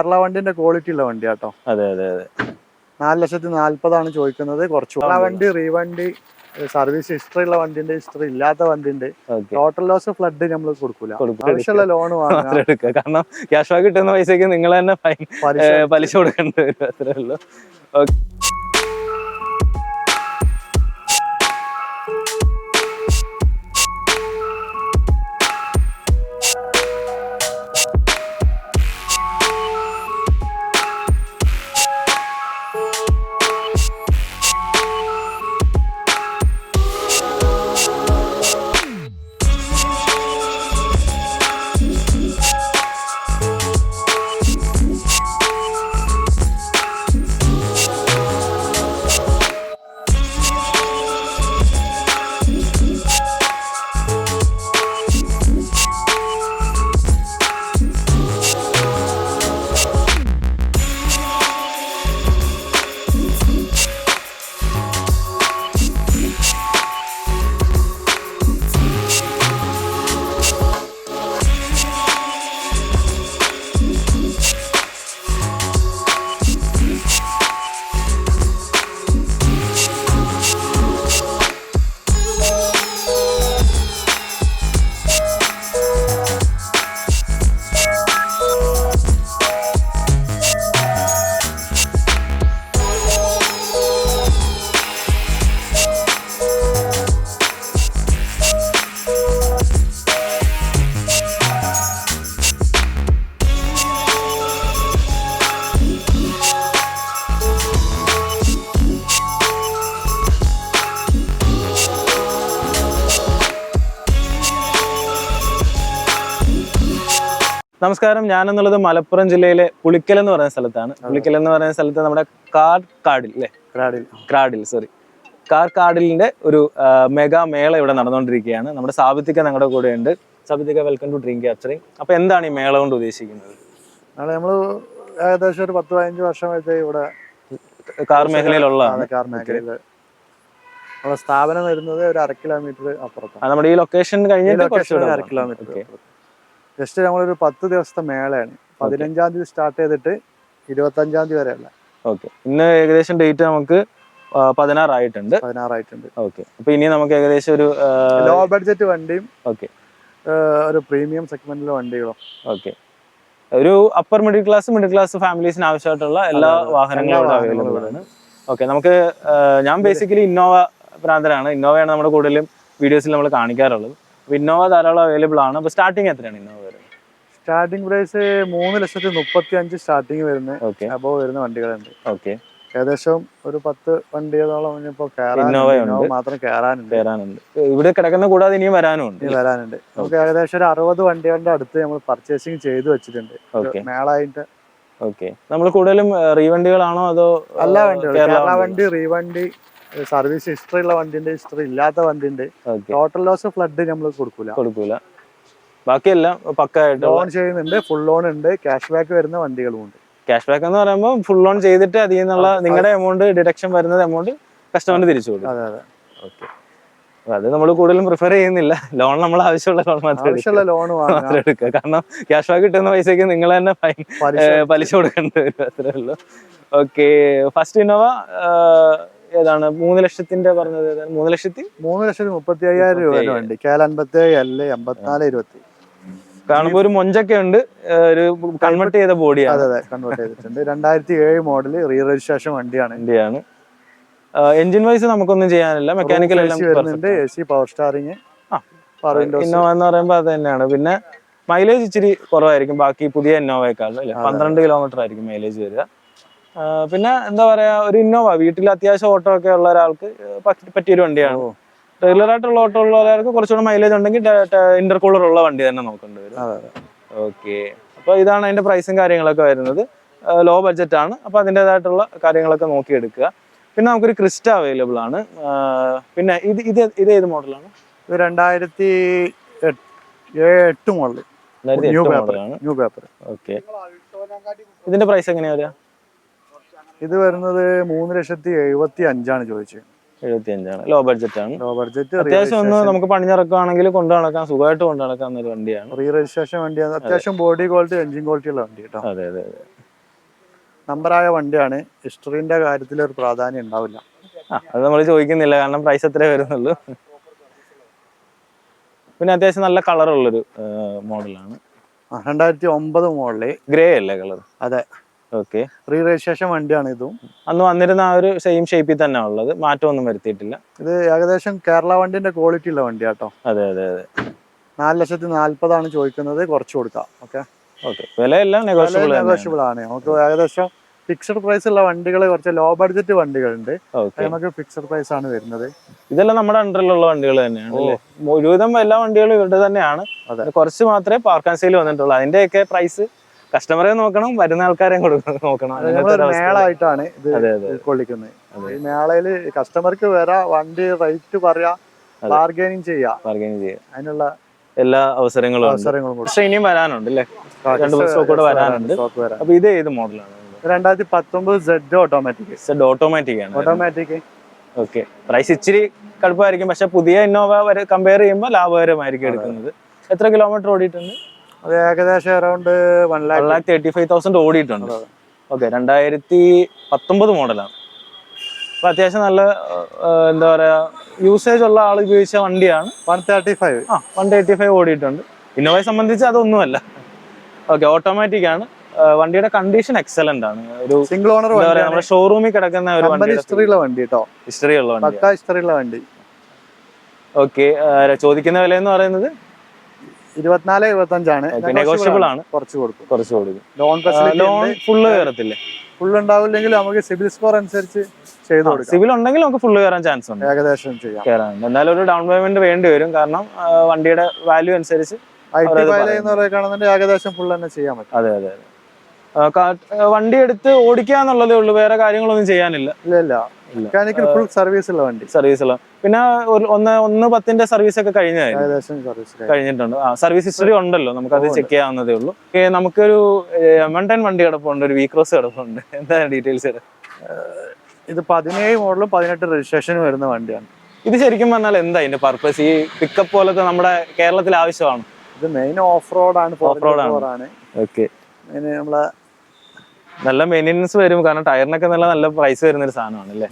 കേരള വണ്ടിന്റെ ക്വാളിറ്റി ഉള്ള വണ്ടി കേട്ടോ അതെ അതെ അതെ. നാല് ലക്ഷത്തി നാല്പതാണ് ചോദിക്കുന്നത്. കുറച്ച് കേരള വണ്ടി റീവണ്ടി സർവീസ് ഹിസ്റ്ററി ഉള്ള വണ്ടിന്റെ ഹിസ്റ്ററി ഇല്ലാത്ത വണ്ടിന്റെ ടോട്ടൽ ലോസ് ഫ്ലഡ് നമ്മൾ കൊടുക്കൂല. കൊടുക്കും. ആവശ്യമുള്ള ലോൺ വാങ്ങാം. എടുക്കുക കാരണം ക്യാഷ് ബാക്ക് കിട്ടുന്ന പൈസക്ക് നിങ്ങൾ തന്നെ പലിശ. പലിശ കൊടുക്കേണ്ടി വരും. അത്രേ ഉള്ളൂ. നമസ്കാരം. ഞാനെന്നുള്ളത് മലപ്പുറം ജില്ലയിലെ പുളിക്കൽ എന്ന് പറയുന്ന സ്ഥലത്താണ്. പുളിക്കൽ എന്ന് പറയുന്ന സ്ഥലത്ത് നമ്മുടെ കാർ കാടിൽ അല്ലേ? ക്രാഡിൽ ക്രാഡിൽ സോറി കാർ കാർഡിലിന്റെ ഒരു മെഗാ മേള ഇവിടെ നടന്നുകൊണ്ടിരിക്കുകയാണ്. നമ്മുടെ സാബിത്തിക്ക ഞങ്ങളുടെ കൂടെ ഉണ്ട് സാബിത്തിക്ക വെൽക്കം ടു ഡ്രീം ക്യാപ്ചറിങ് അപ്പൊ എന്താണ് ഈ മേള കൊണ്ട് ഉദ്ദേശിക്കുന്നത്? നാളെ നമ്മൾ ഏകദേശം ഒരു പത്ത് പതിനഞ്ച് വർഷമായിട്ട് ഇവിടെ കാർ മേഖലയിലുള്ള കാർ നമ്മുടെ സ്ഥാപനം വരുന്നത് ഒരു അര കിലോമീറ്റർ അപ്പുറത്താണ്. നമ്മുടെ ഈ ലൊക്കേഷൻ കഴിഞ്ഞിട്ട് അര കിലോമീറ്റർ. ജസ്റ്റ് നമ്മളൊരു പത്ത് ദിവസത്തെ മേളയാണ്. പതിനഞ്ചാം തീയതി സ്റ്റാർട്ട് ചെയ്തിട്ട് ഇരുപത്തഞ്ചാം തീയതി വരെ അല്ല ഓക്കെ. ഇന്ന് ഏകദേശം ഡേറ്റ് നമുക്ക് പതിനാറായിട്ടുണ്ട്. പതിനാറായിട്ടുണ്ട്. ഓക്കെ. അപ്പൊ ഇനി നമുക്ക് ഏകദേശം ഒരു ലോ ബഡ്ജറ്റ് വണ്ടിയും ഓക്കെ. ഒരു പ്രീമിയം സെഗ്മെന്റിലെ വണ്ടികളും. ഓക്കെ. ഒരു upper middle class middle class ഫാമിലീസിന് ആവശ്യമായിട്ടുള്ള എല്ലാ. വാഹനങ്ങളും അവൈലബിൾ ആണ്. ഓക്കെ. നമുക്ക് ഞാൻ ബേസിക്കലി ഇന്നോവ പ്രാന്തരാണ് ഇന്നോവയാണ് നമ്മുടെ കൂടുതലും വീഡിയോസിൽ നമ്മൾ കാണിക്കാറുള്ളത്. ഇന്നോവ ധാരാളം അവൈലബിൾ ആണ്. അപ്പൊ സ്റ്റാർട്ടിങ് എത്രയാണ് ഇന്നോവ വരുന്നത്? സ്റ്റാർട്ടിംഗ് പ്രൈസ് മൂന്ന് ലക്ഷത്തി മുപ്പത്തി അഞ്ച് സ്റ്റാർട്ടിംഗ് വരുന്ന ഓക്കെ അബോവ് വരുന്ന വണ്ടികളുണ്ട്. ഓക്കെ ഏകദേശം ഒരു പത്ത് വണ്ടികളോളം ഇനിയിപ്പോ മാത്രം കയറാനുണ്ട് കയറാനുണ്ട് ഇവിടെ കിടക്കുന്ന കൂടാതെ ഇനിയും വരാനുണ്ട് വരാനുണ്ട്. നമുക്ക് ഏകദേശം ഒരു അറുപത് വണ്ടികളുടെ അടുത്ത് നമ്മൾ പർച്ചേസിങ് ചെയ്തു വെച്ചിട്ടുണ്ട്. ഓക്കെ മേളായിട്ട്. ഓക്കെ നമ്മൾ കൂടുതലും റീവണ്ടികളാണോ അതോ എല്ലാ വണ്ടികളും കേരള കേരള വണ്ടി റീവണ്ടി സർവീസ് ഹിസ്റ്ററി ഉള്ള വണ്ടിന്റെ ഹിസ്റ്ററി ഇല്ലാത്ത വണ്ടിയുണ്ട്. ടോട്ടൽ ലോസ് ഫ്ലഡ് നമ്മൾ കൊടുക്കൂല. കൊടുക്കൂല. ബാക്കിയെല്ലാം പക്കായിട്ട് ലോൺ ചെയ്യുന്നുണ്ട് ഫുൾ ലോൺ ഉണ്ട് ക്യാഷ് ബാക്ക് വരുന്ന വണ്ടികളും ഉണ്ട്. ക്യാഷ് ബാക്ക് എന്ന് പറയുമ്പോൾ ഫുൾ ലോൺ ചെയ്തിട്ട് അതിൽ നിന്നുള്ള നിങ്ങളുടെ എമൗണ്ട് ഡിഡക്ഷൻ വരുന്നത് എമൗണ്ട് കസ്റ്റമറിന് തിരിച്ചു കൊടുക്കും. അതെ അതെ. ഓക്കെ അത് നമ്മൾ കൂടുതലും പ്രിഫർ ചെയ്യുന്നില്ല. ലോൺ നമ്മൾ ആവശ്യമുള്ള ലോൺ മാത്രമേ ലോൺ മാത്രം എടുക്കുക. കാരണം ക്യാഷ് ബാക്ക് കിട്ടുന്ന പൈസക്ക് നിങ്ങൾ തന്നെ ഫൈൻ പലിശ കൊടുക്കേണ്ടി വരും. അത്രേ ഉള്ളൂ. ഓക്കെ ഫസ്റ്റ് ഇന്നോവ ഏതാണ്? മൂന്ന് ലക്ഷത്തിന്റെ പറഞ്ഞത് ഏതാണ്? മൂന്ന് ലക്ഷത്തി? മൂന്ന് ലക്ഷത്തി മുപ്പത്തി അയ്യായിരം രൂപ വണ്ടി. കേരള അൻപത്തി ഏഴ് അല്ലേ അമ്പത്തിനാല് ഇരുപത്തി. കാണുമ്പോ ഒരു മൊഞ്ചൊക്കെ ഉണ്ട്. ഒരു കൺവെർട്ട് ചെയ്ത അതെ ബോഡിയാണ് അതെ കൺവെർട്ട് ചെയ്തിട്ടുണ്ട്. രണ്ടായിരത്തി ഏഴ് മോഡൽ റീ രജിസ്ട്രേഷൻ വണ്ടിയാണ്. ഇന്ത്യയാണ് എഞ്ചിൻ വൈസ് നമുക്കൊന്നും ചെയ്യാനില്ല. മെക്കാനിക്കൽ എല്ലാം വരുന്നുണ്ട്. A C power steering Innova എന്ന് പറയുമ്പോൾ അത് തന്നെയാണ്. പിന്നെ മൈലേജ് ഇച്ചിരി കുറവായിരിക്കും. ബാക്കി പുതിയ ഇന്നോവയെക്കാളും അല്ലെ? പന്ത്രണ്ട് കിലോമീറ്റർ ആയിരിക്കും മൈലേജ് വരിക. പിന്നെ എന്താ പറയാ ഒരു ഇന്നോവ വീട്ടിൽ അത്യാവശ്യം ഓട്ടോ ഒക്കെ ഉള്ള ഒരാൾക്ക് പറ്റി- പറ്റിയൊരു വണ്ടിയാണ്. റെഗുലർ ആയിട്ടുള്ള ഓട്ടോ ഉള്ള ഒരാൾക്ക് കുറച്ചുകൂടെ മൈലേജ് ഉണ്ടെങ്കിൽ ഇന്റർകൂളർ ഉള്ള വണ്ടി തന്നെ നോക്കേണ്ടി വരും. ഓക്കെ അപ്പൊ ഇതാണ് അതിന്റെ പ്രൈസും കാര്യങ്ങളൊക്കെ വരുന്നത്. ലോ ബഡ്ജറ്റ് ആണ്. അപ്പൊ അതിന്റെതായിട്ടുള്ള കാര്യങ്ങളൊക്കെ നോക്കിയെടുക്കുക പിന്നെ നമുക്കൊരു ക്രിസ്റ്റ അവൈലബിൾ ആണ്. പിന്നെ ഇത് ഇത് ഇത് ഏത് മോഡലാണ് ഇത് രണ്ടായിരത്തി എട്ട് model new paper new paper okay ഇതിന്റെ പ്രൈസ് എങ്ങനെയാ വരിക? ഇത് വരുന്നത് മൂന്ന് ലക്ഷത്തി എഴുപത്തി അഞ്ചാണ് ചോദിച്ചത് എഴുപത്തി അഞ്ചാണ് ലോ ബഡ്ജറ്റ് ആണ്. ലോ ബഡ്ജറ്റ് അത്യാവശ്യം ഒന്ന് നമുക്ക് പണിഞ്ഞിറക്കുകയാണെങ്കിൽ കൊണ്ടു നടക്കാം സുഖമായിട്ട് കൊണ്ടു നടക്കാവുന്ന ഒരു വണ്ടിയാണ്. റീ രജിസ്ട്രേഷൻ വണ്ടിയാണ്. അത്യാവശ്യം ബോഡി ക്വാളിറ്റി എഞ്ചിൻ ക്വാളിറ്റി ഉള്ള വണ്ടി കേട്ടോ. അതെ അതെ അതെ. നമ്പറായ വണ്ടിയാണ്. ഹിസ്റ്ററിന്റെ കാര്യത്തിൽ ഒരു പ്രാധാന്യം ഉണ്ടാവില്ല. അത് നമ്മൾ ചോദിക്കുന്നില്ല. കാരണം പ്രൈസ് എത്ര വരുന്നുള്ളൂ. പിന്നെ അത്യാവശ്യം നല്ല കളറുള്ളൊരു മോഡലാണ് രണ്ടായിരത്തി ഒമ്പത് മോഡൽ. ഗ്രേ അല്ലേ കളർ അതെ. ഓക്കെ റീ രജിസ്ട്രേഷൻ വണ്ടിയാണ് ഇതും അന്ന് വന്നിരുന്ന ആ ഒരു സെയിം ഷേപ്പിൽ തന്നെ ഉള്ളത്. മാറ്റമൊന്നും വരുത്തിയിട്ടില്ല. ഇത് ഏകദേശം കേരള വണ്ടിന്റെ ക്വാളിറ്റി ഉള്ള വണ്ടി കേട്ടോ അതെ അതെ അതെ. നാല് ലക്ഷത്തി നാല്പതാണ് ചോദിക്കുന്നത്. കുറച്ച് കൊടുക്കാം. ഓക്കെ ഓക്കെ വിലയെല്ലാം നെഗോഷ്യബിൾ ആണ്. നമുക്ക് ഏകദേശം ഫിക്സഡ് പ്രൈസ് ഉള്ള വണ്ടികൾ കുറച്ച് ലോ ബഡ്ജറ്റ് വണ്ടികളുണ്ട്. നമുക്ക് ഫിക്സഡ് പ്രൈസ് ആണ് വരുന്നത്. ഇതെല്ലാം നമ്മുടെ അണ്ടറിലുള്ള വണ്ടികൾ തന്നെയാണ് ഒരുവിധം എല്ലാ വണ്ടികളും ഇവരുടെ തന്നെയാണ്. കുറച്ച് മാത്രമേ പാർക്ക് ആൻഡ് സെയിൽ വന്നിട്ടുള്ളൂ. അതിന്റെയൊക്കെ പ്രൈസ് കസ്റ്റമറെ നോക്കണം വരുന്ന ആൾക്കാരെയും കൊടുക്കണം നോക്കണം. മേളായിട്ടാണ് ഇത് ഈ മേളയിൽ കസ്റ്റമർക്ക് വരാ വണ്ടി റേറ്റ് പറയാ. ബാർഗൈനിങ് ചെയ്യാം. ബാർഗൈനിങ് ചെയ്യാം. അതിനുള്ള എല്ലാ അവസരങ്ങളും അവസരങ്ങളും. പക്ഷെ ഇനിയും വരാനുണ്ട് അല്ലേ? രണ്ട് ദിവസം സ്റ്റോക്ക് കൂടെ വരാനുണ്ട്. അപ്പൊ ഇത് ഏത് മോഡലാണ്? രണ്ടായിരത്തി പത്തൊമ്പത് സെഡ് ഓട്ടോമാറ്റിക് സെഡ് ഓട്ടോമാറ്റിക് ആണ്. ഓട്ടോമാറ്റിക് ഓക്കെ പ്രൈസ് ഇച്ചിരി കടുപ്പമായിരിക്കും. പക്ഷെ പുതിയ ഇന്നോവ വരെ കമ്പയർ ചെയ്യുമ്പോൾ ലാഭകരമായിരിക്കും എടുക്കുന്നത്. എത്ര കിലോമീറ്റർ ഓടിയിട്ടുണ്ട്? അത് ഏകദേശം around one lakh lakh thirty five thousand ഓടിയിട്ടുണ്ട്. ഓക്കെ രണ്ടായിരത്തി പത്തൊമ്പത് മോഡലാണ്. അപ്പൊ അത്യാവശ്യം നല്ല എന്താ പറയാ യൂസേജ് ഉള്ള ആൾ ഉപയോഗിച്ച വണ്ടിയാണ്. വൺ തേർട്ടി ഫൈവ് ആ വൺ തേർട്ടി ഫൈവ് ഓടിയിട്ടുണ്ട്. ഇന്നോവയെ സംബന്ധിച്ച് അതൊന്നുമല്ല. ഓക്കെ ഓട്ടോമാറ്റിക് ആണ്. വണ്ടിയുടെ കണ്ടീഷൻ എക്സലന്റ് ആണ്. ഒരു സിംഗിൾ ഓണർ നമ്മുടെ ഷോറൂമിൽ കിടക്കുന്ന ഒരു കമ്പനി വണ്ടിയുടെ ഹിസ്റ്ററി ഉള്ള വണ്ടി കേട്ടോ ഹിസ്റ്ററി ഉള്ള വണ്ടി ഹിസ്റ്ററിയുള്ള വണ്ടി. ഓക്കെ ചോദിക്കുന്ന വില എന്ന് പറയുന്നത് ഇരുപത്തിനാല് ഇരുപത്തഞ്ചാണ് നെഗോഷ്യബിൾ ആണ്. കുറച്ച് കൊടുക്കും. കുറച്ച് കൊടുക്കും. ലോൺ ലോൺ ഫുള്ള് കയറത്തില്ലേ? ഫുള്ള് ഉണ്ടാവില്ലെങ്കിൽ നമുക്ക് സിബിൽ സ്കോർ അനുസരിച്ച് ചെയ്ത് കൊടുക്കാം. സിവിൽ ഉണ്ടെങ്കിൽ നമുക്ക് ഫുള്ള് കയറാൻ ചാൻസ് ഉണ്ട്. ഏകദേശം ചെയ്യാം. എന്തായാലും ഒരു ഡൗൺ പേയ്മെന്റ് വേണ്ടി വരും. കാരണം വണ്ടിയുടെ വാല്യൂ അനുസരിച്ച് ഐ ടി ഫയൽ പറയുന്നു. എന്ന് പറയുകയാണെന്നുണ്ടെങ്കിൽ ഏകദേശം ഫുൾ തന്നെ ചെയ്യാൻ പറ്റും. അതെ അതെ അതെ. വണ്ടി എടുത്ത് ഓടിക്കുക എന്നുള്ളതേ ഉള്ളൂ. വേറെ കാര്യങ്ങളൊന്നും ചെയ്യാനില്ല. ഇല്ല. മെക്കാനിക്കൽ ഫുൾ സർവീസ് ഉള്ള വണ്ടി. സർവീസുള്ള പിന്നെ ഒരു ഒന്ന് ഒന്ന് പത്തിന്റെ സർവീസ് ഒക്കെ കഴിഞ്ഞായിരുന്നു സർവീസ് കഴിഞ്ഞിട്ടുണ്ട്. ആ സർവീസ് ഹിസ്റ്ററി ഉണ്ടല്ലോ. നമുക്ക് അത് ചെക്ക് ചെയ്യാവുന്നതേ ഉള്ളൂ. നമുക്കൊരു എം ടെൻ വണ്ടി കിടപ്പുണ്ട്. ഒരു വി ക്രോസ് കിടപ്പുണ്ട്. എന്താണ് ഡീറ്റെയിൽസ് ഇത് പതിനേഴ് മോഡലും പതിനെട്ട് രജിസ്ട്രേഷനും വരുന്ന വണ്ടിയാണ്. ഇത് ശരിക്കും പറഞ്ഞാൽ എന്താ ഇതിന്റെ പർപ്പസ് ഈ പിക്കപ്പ് പോലത്തെ നമ്മുടെ കേരളത്തിൽ ആവശ്യമാണ്? ഇത് മെയിൻ ഓഫ് റോഡാണ് ഓഫ് റോഡാണ് ഓക്കെ. നമ്മളെ നല്ല മെയിന്റെനൻസ് വരും. കാരണം ടയറിനൊക്കെ നല്ല നല്ല പ്രൈസ് വരുന്ന ഒരു സാധനമാണ് അല്ലേ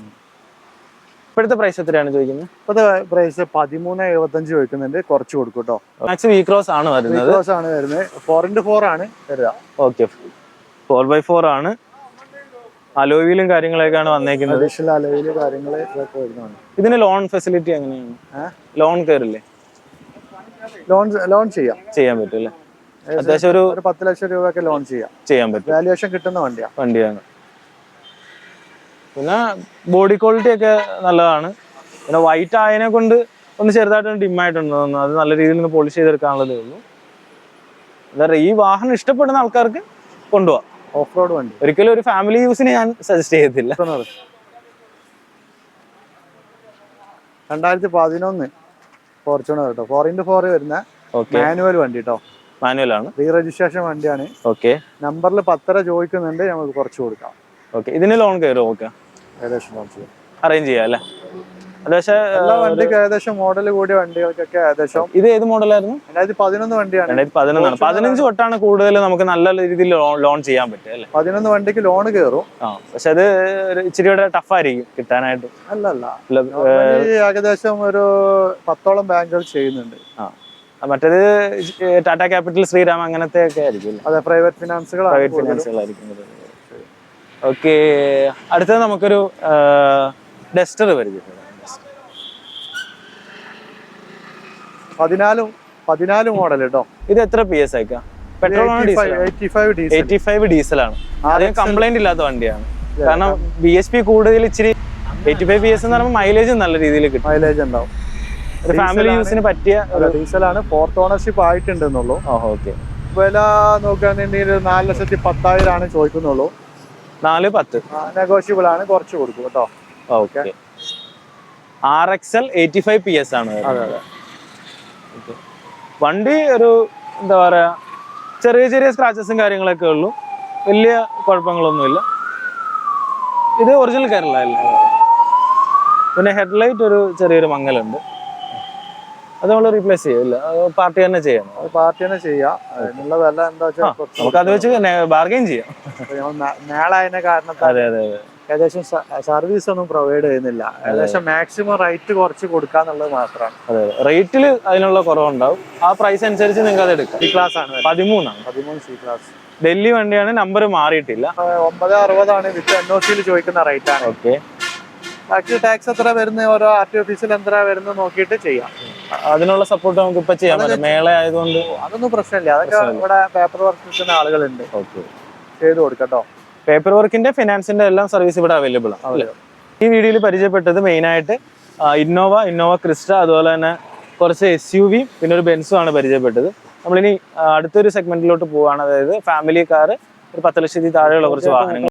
ഇപ്പോഴത്തെ പ്രൈസ് എത്രയാണ് ചോദിക്കുന്നത്? ഇപ്പോഴത്തെ പ്രൈസ് പതിമൂന്ന് എഴുപത്തഞ്ച് ചോദിക്കുന്നുണ്ട്. കുറച്ച് കൊടുക്കും കേട്ടോ മാക്സ് വി ക്രോസ് ആണ് വരുന്നത്. ക്രോസ് ആണ് വരുന്നത്. ഫോർ ഇന്റു ഫോർ ആണ് വരിക ഓക്കെ ഫോർ ബൈ ഫോർ ആണ്. അലോയിലും കാര്യങ്ങളൊക്കെയാണ് വന്നേക്കുന്നത്. അഡീഷണൽ അലവിൽ കാര്യങ്ങൾ ഇതൊക്കെ ഇതിന് ലോൺ ഫെസിലിറ്റി എങ്ങനെയാണ്? ലോൺ കയറില്ലേ ലോൺ ലോൺ ചെയ്യാം. ചെയ്യാൻ പറ്റും അല്ലേ അത്യാവശ്യം ഒരു ഒരു പത്ത് ലക്ഷം രൂപയൊക്കെ ലോൺ ചെയ്യാം. ചെയ്യാൻ പറ്റും. വാല്യുവേഷൻ കിട്ടുന്ന വണ്ടിയാണ് വണ്ടിയാണ്. പിന്നെ ബോഡി ക്വാളിറ്റി ഒക്കെ നല്ലതാണ്. പിന്നെ വൈറ്റ് ആയതിനെ കൊണ്ട് ഒന്ന് ചെറുതായിട്ട് ഡിമ്മായിട്ടുണ്ട് അത് നല്ല രീതിയിൽ ഒന്ന് പോളിഷ് ചെയ്തെടുക്കാനുള്ളതേ ഉള്ളൂ. എന്താ പറയുക ഈ വാഹനം ഇഷ്ടപ്പെടുന്ന ആൾക്കാർക്ക് കൊണ്ടുപോവാം. ഓഫ് റോഡ് വണ്ടി. ഒരിക്കലും ഒരു ഫാമിലി യൂസിന് ഞാൻ സജസ്റ്റ് ചെയ്യത്തില്ല. രണ്ടായിരത്തി പതിനൊന്ന് ഫോർച്യൂണർ കേട്ടോ ഫോർ ഇന്റു ഫോർ വരുന്ന മാനുവൽ വണ്ടി കേട്ടോ മാനുവൽ ആണ് റീ രജിസ്ട്രേഷൻ വണ്ടിയാണ്. ഓക്കെ. നമ്പറിൽ പത്തര ചോദിക്കുന്നുണ്ട് നമുക്ക് കുറച്ച് കൊടുക്കാം. ഓക്കെ. ഇതിന് ലോൺ കയറും ഓക്കെ ഏകദേശം ലോൺ അറേഞ്ച് ചെയ്യാം അല്ലേ? വണ്ടിക്ക് ഏകദേശം മോഡൽ കൂടിയ വണ്ടികൾക്കൊക്കെ ഏകദേശം ഇത് ഏത് മോഡലായിരുന്നു? രണ്ടായിരത്തി പതിനൊന്ന് വണ്ടിയാണ്. രണ്ടായിരത്തി പതിനൊന്നാണ്. പതിനഞ്ച് തൊട്ടാണ് കൂടുതൽ നമുക്ക് നല്ല രീതിയിൽ ലോൺ ചെയ്യാൻ പറ്റും അല്ലേ? പതിനൊന്ന് വണ്ടിക്ക് ലോൺ കയറും. പക്ഷെ അത് ഇച്ചിരി കൂടെ ടഫായിരിക്കും കിട്ടാനായിട്ട്. അല്ലല്ല. ഏകദേശം ഒരു പത്തോളം ബാങ്കുകൾ ചെയ്യുന്നുണ്ട്. ആ. മറ്റേത് ടാറ്റാ ക്യാപിറ്റൽ ശ്രീരാം അങ്ങനത്തെ ഒക്കെ ആയിരിക്കും അതെ പ്രൈവറ്റ് ഫിനാൻസുകളാണ് പ്രൈവറ്റ്. ഫിനാൻസുകളായിരിക്കും. ഓക്കെ അടുത്തത് നമുക്കൊരു ഡെസ്റ്റർ പരിചയപ്പെടാം പതിനാലും പതിനാല് മോഡൽ കേട്ടോ ഇത് എത്ര പി എസ് ആയിക്കാം പെട്രോൾ എയ്റ്റി ഫൈവ് ഡീസൽ അധികം കംപ്ലൈന്റ് ഇല്ലാത്ത വണ്ടിയാണ്. കാരണം ബി എസ് പി കൂടുതൽ ഇച്ചിരി എയ്റ്റി ഫൈവ് പി എസ് എന്ന് പറയുമ്പോൾ മൈലേജ് നല്ല രീതിയിൽ കിട്ടും. മൈലേജ് ഉണ്ടാവും. ഫാമിലി യൂസിന് പറ്റിയ ഡീസലാണ് ഫോർത്ത് ഓണർഷിപ്പ് ആയിട്ടുണ്ടെന്നുള്ളൂ. ഓക്കെ വില നോക്കുകയാണെന്നുണ്ടെങ്കിൽ നാല് ലക്ഷത്തി പത്തായിരം ആണ് ചോദിക്കുന്നുള്ളൂ. നാല് പത്ത്. നെഗോഷ്യബിൾ ആണ്. കുറച്ച് കൊടുക്കും കേട്ടോ. Okay R X L eighty five P S ആണ്. വണ്ടി ഒരു എന്താ പറയാ ചെറിയ ചെറിയ സ്ക്രാച്ചസും കാര്യങ്ങളൊക്കെ ഉള്ളൂ. വലിയ കുഴപ്പങ്ങളൊന്നുമില്ല. ഇത് ഒറിജിനൽ കേരള അല്ലേ? പിന്നെ ഹെഡ്ലൈറ്റ് ഒരു ചെറിയൊരു മങ്ങലുണ്ട്. അത് നമ്മൾ റീപ്ലേസ് ചെയ്യില്ല പാർട്ടി തന്നെ ചെയ്യണം. പാർട്ടി തന്നെ ചെയ്യാം. അതിനുള്ള വില എന്താ വെച്ചാൽ നമുക്ക് അത് വെച്ച് ബാർഗെയിൻ ചെയ്യാം. മേളായതിനെ മേളായതിന്റെ കാരണത്താൽ അതെ അതെ അതെ. ഏകദേശം സർവീസ് ഒന്നും പ്രൊവൈഡ് ചെയ്യുന്നില്ല. ഏകദേശം മാക്സിമം റേറ്റ് കുറച്ച് കൊടുക്കാന്നുള്ളത് മാത്രമാണ്. അതെ റേറ്റിൽ അതിനുള്ള കുറവുണ്ടാവും. ആ പ്രൈസ് അനുസരിച്ച് നിങ്ങൾക്ക് അത് എടുക്കാം. സി ക്ലാസ് ആണ്. പതിമൂന്നാണ്. പതിമൂന്ന് സി ക്ലാസ് ഡൽഹി വണ്ടിയാണ് നമ്പർ മാറിയിട്ടില്ല. ഒമ്പത് അറുപതാണ് വിത്ത് എൻ ഒ സിയിൽ ചോദിക്കുന്ന റേറ്റ് ആണ്. ഓക്കെ ബാക്കി ടാക്സ് എത്ര വരുന്ന ഓരോ ആർ ടി ഓഫീസിൽ എത്ര വരുന്നത് നോക്കിയിട്ട് ചെയ്യാം. അതിനുള്ള സപ്പോർട്ട് നമുക്ക് ഇപ്പൊ ചെയ്യാൻ പറ്റും. മേള ആയതുകൊണ്ട് അതൊന്നും പ്രശ്നമില്ല. അതൊക്കെ ഇവിടെ പേപ്പർ വർക്ക് കിട്ടുന്ന ആളുകളുണ്ട്. ഓക്കെ. ചെയ്ത് കൊടുക്കട്ടോ. പേപ്പർ വർക്കിന്റെ ഫിനാൻസിന്റെ എല്ലാം സർവീസ് ഇവിടെ അവൈലബിൾ ആണ്. ഈ വീഡിയോയിൽ പരിചയപ്പെട്ടത് മെയിൻ ആയിട്ട് ഇന്നോവ ഇന്നോവ ക്രിസ്റ്റ അതുപോലെ തന്നെ കുറച്ച് എസ് യു വി പിന്നെ ഒരു ബെൻസും ആണ് പരിചയപ്പെട്ടത്. നമ്മളിനി അടുത്തൊരു സെഗ്മെന്റിലോട്ട് പോവാണ് അതായത് ഫാമിലി കാർ ഒരു പത്ത് ലക്ഷത്തി താഴെയുള്ള കുറച്ച് വാഹനങ്ങൾ.